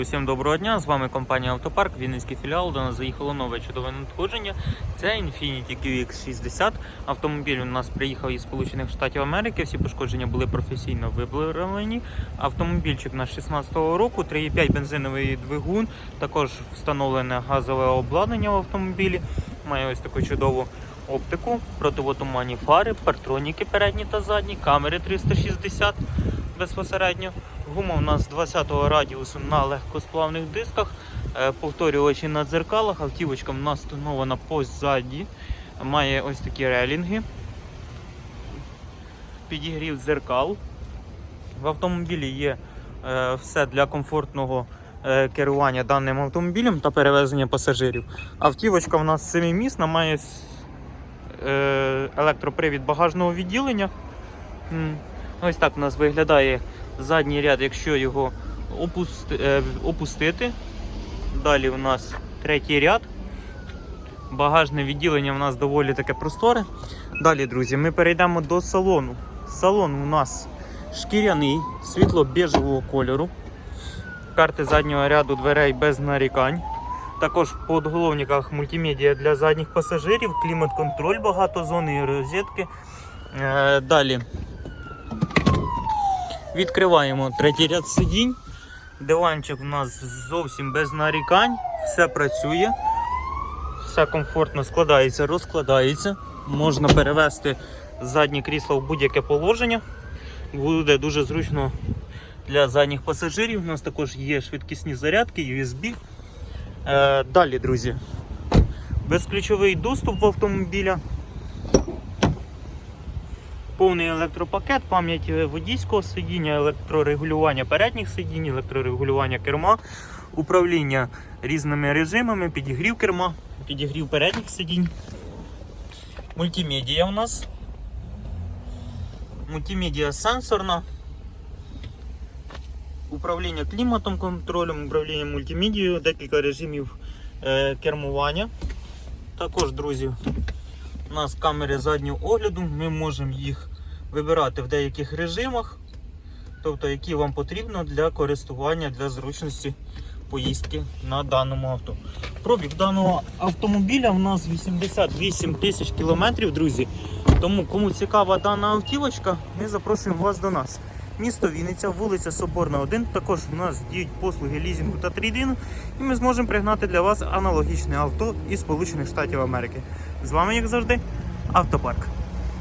Усім доброго дня! З вами компанія Автопарк, Вінницький філіал. До нас заїхало нове чудове надходження. Це Infiniti QX60. Автомобіль у нас приїхав із Сполучених Штатів Америки. Всі пошкодження були професійно виблеровані. Автомобільчик на 16-го року, 3,5 бензиновий двигун. Також встановлене газове обладнання в автомобілі. Має ось таку чудову оптику, противотуманні фари, партроніки передні та задні, камери 360 безпосередньо. Гума у нас 20-го радіусу на легкосплавних дисках, е, повторювачі на дзеркалах, автівочка у нас встановлена позаді, має ось такі релінги, підігрів дзеркал. В автомобілі є е, все для комфортного е, керування даним автомобілем та перевезення пасажирів. Автівочка у нас семимісна, має електропривід багажного відділення. Ось так у нас виглядає задній ряд, якщо його е, опустити. Далі у нас третій ряд. Багажне відділення у нас доволі таке просторе. Далі, друзі, ми перейдемо до салону. Салон у нас шкіряний, світло-біжевого кольору. Карти заднього ряду дверей без нарікань. Також в подголовниках мультимедіа для задніх пасажирів, клімат-контроль, багатозонні розетки. Е, Далі Відкриваємо третій ряд сидінь. Диванчик у нас зовсім без нарікань, все працює, все комфортно складається, розкладається. Можна перевести заднє крісло в будь-яке положення. Буде дуже зручно для задніх пасажирів. У нас також є швидкісні зарядки, USB. Е, далі, друзі, безключовий доступ в автомобіля. Повний електропакет, пам'ять водійського сидіння, електрорегулювання передніх сидінь, електрорегулювання керма, управління різними режимами, підігрів керма, підігрів передніх сидінь. Мультимедіа у нас. Мультимедіа сенсорна. Управління кліматом, контролем, управління мультимедією, декілька режимів е, кермування. Також, друзі, у нас камери заднього огляду, ми можемо їх вибирати в деяких режимах, тобто які вам потрібно для користування для зручності поїздки на даному авто. Пробіг даного автомобіля у нас 88 тисяч кілометрів, друзі. Тому кому цікава дана автівочка, ми запрошуємо вас до нас. Місто Вінниця, вулиця Соборна, 1. Також у нас діють послуги лізінгу та трейдину, і ми зможемо пригнати для вас аналогічне авто із Сполучених Штатів Америки. З вами, як завжди, автопарк.